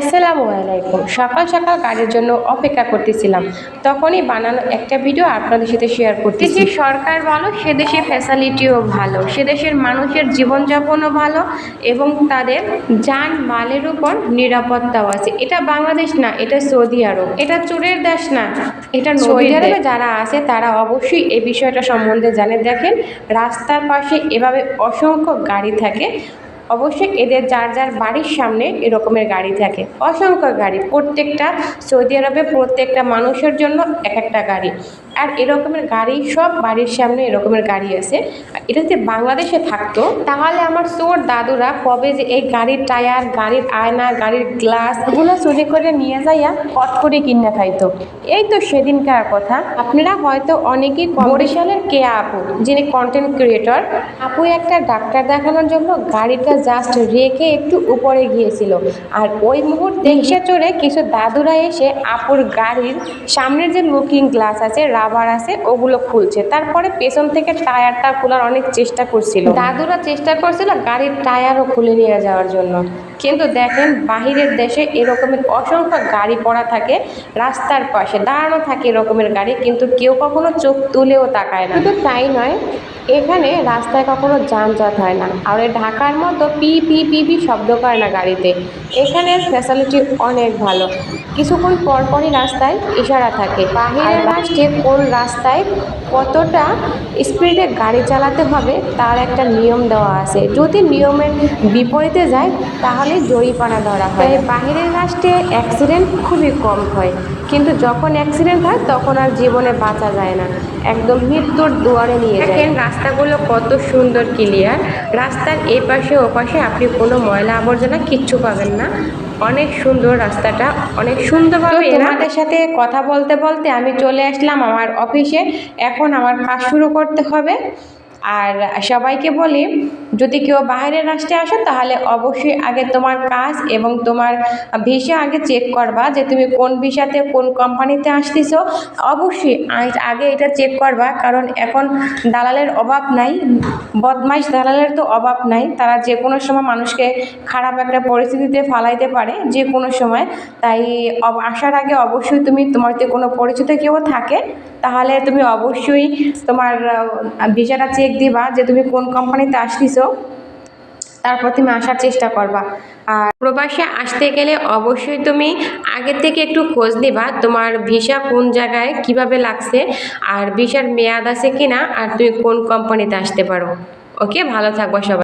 আসসালামু আলাইকুম। সকাল সকাল কাজের জন্য অপেক্ষা করতেছিলাম। তখনই বানানো একটা ভিডিও আপনাদের সাথে শেয়ার করতেছি। সরকার ভালো সে দেশের ফ্যাসিলিটিও ভালো সে দেশের মানুষের জীবনযাপনও ভালো এবং তাদের যান মালের উপর নিরাপত্তাও আছে। এটা বাংলাদেশ না এটা সৌদি আরব। এটা চোরের দেশ না এটা সৌদি আরবে যারা আছে তারা অবশ্যই এই বিষয়টা সম্বন্ধে জানে। দেখেন রাস্তার পাশে এভাবে অসংখ্য গাড়ি থাকে। অবশ্যই এদের যার যার বাড়ির সামনে এরকমের গাড়ি থাকে। অসংখ্য গাড়ি। প্রত্যেকটা সৌদি আরবে প্রত্যেকটা মানুষের জন্য এক একটা গাড়ি। আর এরকমের গাড়ি সব বাড়ির সামনে এরকমের গাড়ি আছে। এটা যদি বাংলাদেশে থাকতো তাহলে আমার চোর দাদুরা কবে যে এই গাড়ির টায়ার গাড়ির আয়না গাড়ির গ্লাস এগুলো চুরি করে নিয়ে যাইয়া কট করে কিনে খাইতো। এই তো সেদিনকার কথা। আপনারা হয়তো অনেকেই বরিশালের কে আপু যিনি কন্টেন্ট ক্রিয়েটর আপু একটা ডাক্তার দেখানোর জন্য গাড়িটা জাস্ট রেখে একটু উপরে গিয়েছিল। আর ওই মুহূর্তে রিক্সা চড়ে কিছু দাদুরা এসে আপুর গাড়ির সামনের যে লুকিং গ্লাস আছে রাবার আছে, ওগুলো খুলছে। তারপরে পেছন থেকে টায়ারটা খোলার অনেক চেষ্টা করছিল। দাদুরা চেষ্টা করছিল গাড়ির টায়ারও খুলে নিয়ে যাওয়ার জন্য। কিন্তু দেখেন বাহিরের দেশে এরকমের অসংখ্য গাড়ি পড়া থাকে, রাস্তার পাশে দাঁড়ানো থাকে এরকমের গাড়ি, কিন্তু কেউ কখনো চোখ তুলেও তাকায় না। শুধু তাই নয় এখানে রাস্তায় কখনো যানজট হয় না। আর ঢাকার মতো পি পি পি পি শব্দ করে না গাড়িতে। এখানে ফ্যাসিলিটি অনেক ভালো। কিছুক্ষণ পর পরই রাস্তায় ইশারা থাকে। বাহিরের রাষ্ট্রে কোন রাস্তায় কতটা স্পিডে গাড়ি চালাতে হবে তার একটা নিয়ম দেওয়া আছে। যদি নিয়মের বিপরীতে যায়, তাহলে জরিমানা ধরা হয়। বাহিরের রাষ্ট্রে অ্যাক্সিডেন্ট খুবই কম হয়। কিন্তু যখন অ্যাক্সিডেন্ট হয়, তখন আর জীবনে বাঁচা যায় না। একদম মৃত্যুর দুয়ারে নিয়ে যায়। রাস্তাগুলো কত সুন্দর ক্লিয়ার রাস্তার এপাশে পাশে ও পাশে আপনি কোনো ময়লা আবর্জনা কিচ্ছু পাবেন না। অনেক সুন্দর রাস্তাটা অনেক সুন্দরভাবে তোমাদের সাথে কথা বলতে বলতে আমি চলে আসলাম আমার অফিসে এখন আমার কাজ শুরু করতে হবে। আর সবাইকে বলি যদি কেউ বাইরের রাষ্ট্রে আসো, তাহলে অবশ্যই আগে তোমার কাজ এবং তোমার ভিসা আগে চেক করবা যে তুমি কোন ভিসাতে, কোন কোম্পানিতে আসতেছো। অবশ্যই আগে এটা চেক করবা, কারণ এখন দালালের অভাব নাই। বদমাইশ দালালের তো অভাব নাই। তারা যে কোনো সময় মানুষকে খারাপ একটা পরিস্থিতিতে ফালাইতে পারে, যে কোনো সময়। তাই আসার আগে অবশ্যই তুমি তোমার যদি কোনো পরিচিত কেউ থাকে, তাহলে তুমি অবশ্যই তোমার ভিসাটা চেক দিবা যে তুমি কোন কোম্পানিতে আসতেছো। তারপর তুমি আসার চেষ্টা করবা। আর প্রবাসে আসতে গেলে অবশ্যই তুমি আগে থেকে একটু খোঁজ নিবা তোমার ভিসা কোন জায়গায় কীভাবে লাগছে, আর ভিসার মেয়াদ আছে কিনা, আর তুমি কোন কোম্পানিতে আসতে পারো। ওকে ভালো থাকবা সবাই।